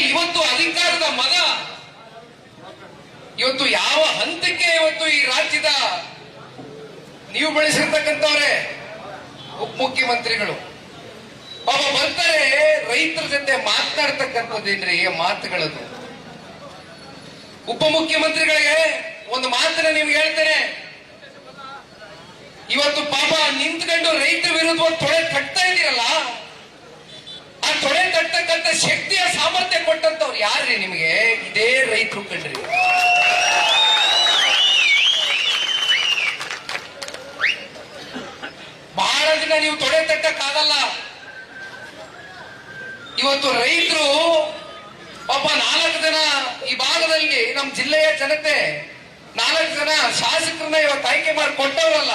ಇವತ್ತು ಅಧಿಕಾರದ ಮದ. ಇವತ್ತು ಯಾವ ಹಂತಕ್ಕೆ ಇವತ್ತು ಈ ರಾಜ್ಯದ ನೀವು ಬೆಳೆಸಿರ್ತಕ್ಕಂಥವ್ರೆ? ಉಪಮುಖ್ಯಮಂತ್ರಿಗಳು. ಪಾಪ ಬರ್ತಾರೆ, ರೈತರ ಜೊತೆ ಮಾತನಾಡ್ತಕ್ಕಂಥದ್ದೇನ್ರಿ ಮಾತುಗಳದು? ಉಪಮುಖ್ಯಮಂತ್ರಿಗಳಿಗೆ ಒಂದು ಮಾತನ್ನ ನಿಮ್ಗೆ ಹೇಳ್ತೇನೆ. ಇವತ್ತು ಪಾಪ ನಿಂತ್ಕೊಂಡು ರೈತರ ವಿರುದ್ಧ ಒಂದು ಯಾರ್ರಿ ನಿಮಗೆ? ಇದೇ ರೈತರು ಕಂಡ್ರಿ ಬಹಳ ದಿನ ನೀವು ತೊಡೆ ತಟ್ಟಕ್ಕಾಗಲ್ಲ ಇವತ್ತು ರೈತರು ಒಬ್ಬ ನಾಲ್ಕು ಜನ ಈ ಭಾಗದಲ್ಲಿ ನಮ್ಮ ಜಿಲ್ಲೆಯ ಜನತೆ, ನಾಲ್ಕು ಜನ ಶಾಸಕರನ್ನ ಇವತ್ತು ಆಯ್ಕೆ ಮಾಡಿ ಕೊಟ್ಟವರಲ್ಲ.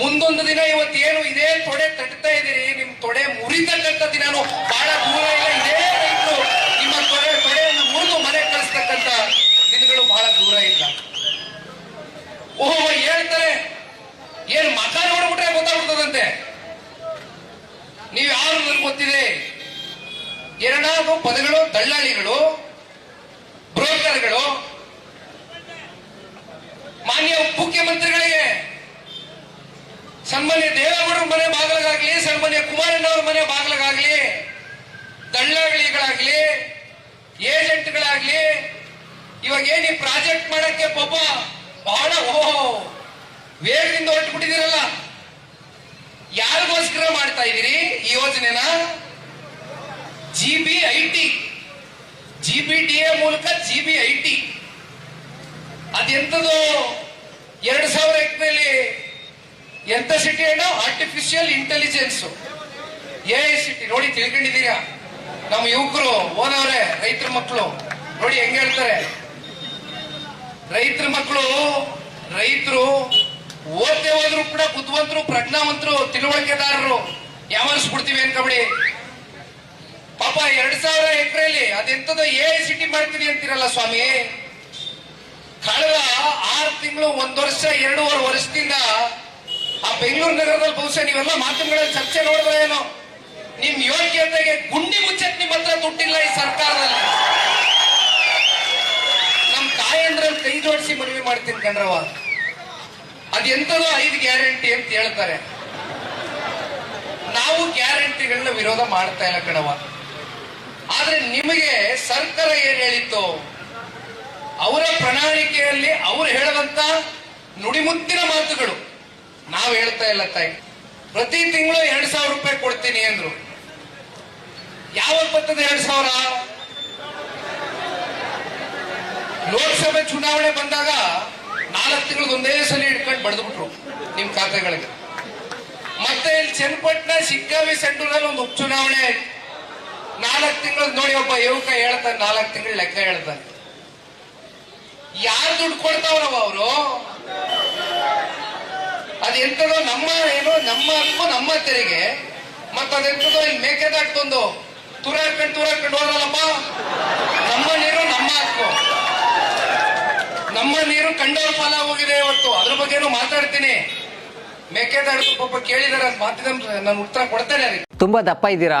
ಮುಂದೊಂದು ದಿನ ಇವತ್ತು ಏನು ಇದೇ ತೊಡೆ ತಟ್ತಾ ಇದ್ದೀರಿ, ನಿಮ್ ತೊಡೆ ಮುರಿತಕ್ಕಂಥ ದಿನಾನು ಬಹಳ ದೂರ ಇಲ್ಲ ಇದೇ ರೈತರು ನಿಮ್ಮ ತೊಡೆ ತೊಡೆಯನ್ನು ಮುರಿದು ಮನೆ ಕಳಿಸ್ತಕ್ಕಂಥ ದಿನಗಳು ಬಹಳ ದೂರ ಇಲ್ಲ ಓಹೋ ಹೇಳ್ತಾರೆ ಏನು ಮಕ ನೋಡ್ಬಿಟ್ರೆ ಗೊತ್ತಾಗ್ಬಿಡ್ತದಂತೆ ನೀವು ಯಾರು ನನಗೆ ಗೊತ್ತಿದೆ ಎರಡಾರು ಪದಗಳು, ದಳ್ಳಾಳಿಗಳು, ಬ್ರೋಕರ್ಗಳು, ಮಾನ್ಯ ಮುಖ್ಯಮಂತ್ರಿಗಳಿಗೆ ಸನ್ಮಾನ್ಯ ದೇವೇಗೌಡರ ಮನೆ ಬಾಗಿಲಾಗ್ಲಿ, ಸನ್ಮಾನ್ಯ ಕುಮಾರಣ್ಣವ್ರ ಮನೆ ಬಾಗಿಲಾಗ್ಲಿ, ದಳ್ಳಾಳಿಗಳಾಗ್ಲಿ, ಏಜೆಂಟ್ಗಳಾಗ್ಲಿ, ಇವಾಗ ಏನ್ ಈ ಪ್ರಾಜೆಕ್ಟ್ ಮಾಡಕ್ಕೆ ಪಾಪ ಬಹಳ ಓಹೋ, ವೇಗದಿಂದ ಹೊರಟುಬಿಟ್ಟಿದ್ದೀರಲ್ಲ. ಯಾರಿಗೋಸ್ಕರ ಮಾಡ್ತಾ ಇದ್ದೀರಿ ಈ ಯೋಜನೆನ? ಜಿ ಬಿ ಐ ಮೂಲಕ ಜಿ ಬಿ ಐ ಟಿ ಎರಡು ಸಾವಿರ ಎಂಟರಲ್ಲಿ ಎಂತ ಸಿಟಿ ಅಣ್ಣ ಆರ್ಟಿಫಿಷಿಯಲ್ ಇಂಟೆಲಿಜೆನ್ಸ್ ಎ ಸಿಟಿ ನೋಡಿ, ತಿಳ್ಕೊಂಡಿದ್ದೀರಾ? ನಮ್ಮ ಯುವಕರು, ಓದವ್ರೆ, ರೈತರ ಮಕ್ಕಳು. ನೋಡಿ, ಹೆಂಗ ಹೇಳ್ತಾರೆ? ರೈತರ ಮಕ್ಕಳು, ರೈತರು ಓದ್ದೆ ಹೋದ್ರು ಕೂಡ ಬುದ್ಧಿವಂತರು, ಪ್ರಜ್ಞಾವಂತರು, ತಿಳುವಳಿಕೆದಾರರು ಯಾವನ್ಸ್ಬಿಡ್ತೀವಿ ಅನ್ಕಬಿಡಿ ಪಾಪ ಎರಡ್ ಸಾವಿರ ಎಕರೆಯಲ್ಲಿ ಅದೆಂತದ ಏ ಸಿಟಿ ಮಾಡ್ತೀನಿ ಅಂತೀರಲ್ಲ ಸ್ವಾಮಿ? ಕಳೆದ ಆರು ತಿಂಗಳು ಒಂದ್ ವರ್ಷ, ಎರಡೂವರೆ ವರ್ಷದಿಂದ ಆ ಬೆಂಗಳೂರು ನಗರದಲ್ಲಿ ಬಹುಶಃ ನೀವೆಲ್ಲ ಮಾತುಗಳಲ್ಲಿ ಚರ್ಚೆ ನೋಡಿದ್ರೆ ಏನೋ? ನಿಮ್ ಯೋಗ್ಯತೆಗೆ ಗುಂಡಿ ಮುಚ್ಚಕ್ ನಿಮ್ ಹತ್ರ ದುಡ್ಡಿಲ್ಲ ಈ ಸರ್ಕಾರದಲ್ಲಿ. ನಮ್ ತಾಯಂದ್ರಲ್ಲಿ ಕೈ ಜೋಡಿಸಿ ಮನವಿ ಮಾಡ್ತೀನಿ ಕಣ್ರವ ಅದೆಂತದೋ ಐದು ಗ್ಯಾರಂಟಿ ಅಂತ ಹೇಳ್ತಾರೆ. ನಾವು ಗ್ಯಾರಂಟಿಗಳನ್ನ ವಿರೋಧ ಮಾಡ್ತಾ ಇಲ್ಲ ಕಣವ ಆದ್ರೆ ನಿಮಗೆ ಸರ್ಕಾರ ಏನ್ ಹೇಳಿತ್ತು? ಅವರ ಪ್ರಣಾಳಿಕೆಯಲ್ಲಿ ಅವರು ಹೇಳುವಂತ ನುಡಿಮುತ್ತಿನ ಮಾತುಗಳು. ನಾವು ಹೇಳ್ತಾ ಇಲ್ಲ ತಾಯಿ. ಪ್ರತಿ ತಿಂಗಳು ಎರಡ್ ಸಾವಿರ ರೂಪಾಯಿ ಕೊಡ್ತೀನಿ ಅಂದ್ರು. ಯಾವಾಗ ಬರ್ತದೆ ಎರಡ್ ಸಾವಿರ? ಲೋಕಸಭೆ ಚುನಾವಣೆ ಬಂದಾಗ ನಾಲ್ಕು ತಿಂಗಳಿಗೆ ಒಂದೇ ಸಲ ಇಟ್ಕೊಂಡು ಬಡ್ದು ನಿಮ್ ಖಾತೆಗಳಿಗೆ. ಮತ್ತೆ ಇಲ್ಲಿ ಚನ್ನಪಟ್ಟಣ, ಸಿಕ್ಕಾವಿ ಸೆಂಟ್ರಲ್ ಒಂದು ಉಪಚುನಾವಣೆ ಆಯ್ತು. ನಾಲ್ಕು ತಿಂಗಳು ನೋಡಿ ಒಬ್ಬ ಯುವಕ ಹೇಳ್ತಾನೆ, ನಾಲ್ಕು ತಿಂಗಳು ಲೆಕ್ಕ ಹೇಳ್ತಾನೆ. ಯಾರು ದುಡ್ಡು ಕೊಡ್ತಾವ್ರವ ಅವರು? ಅದೆಂತದೋ ನಮ್ಮ ಏನು ನಮ್ಮ ಹಕ್ಕು ನಮ್ಮ ತೆರಿಗೆ. ಮತ್ತ ಅದೆಂತದೋ ಇಲ್ಲಿ ಹಾಕೊಂಡು ತುರ ಹಾಕೊಂಡು ಹೋದ್ರಲ್ಲಪ್ಪ? ನಮ್ಮ ನೀರು ನಮ್ಮ ಹಕ್ಕು. ನಮ್ಮ ನೀರು ಕಂಡವ್ರ ಪಾಲ ಹೋಗಿದೆ ಇವತ್ತು. ಅದ್ರ ಬಗ್ಗೆನೂ ಮಾತಾಡ್ತೀನಿ. ಮೇಕೆದಾಟು ಪಾಪ ಕೇಳಿದಾರೆ ಮಾತಿದ ನಾನು ಉತ್ತರ ಕೊಡ್ತೇನೆ ತುಂಬಾ ದಪ್ಪ ಇದ್ದೀರಾ?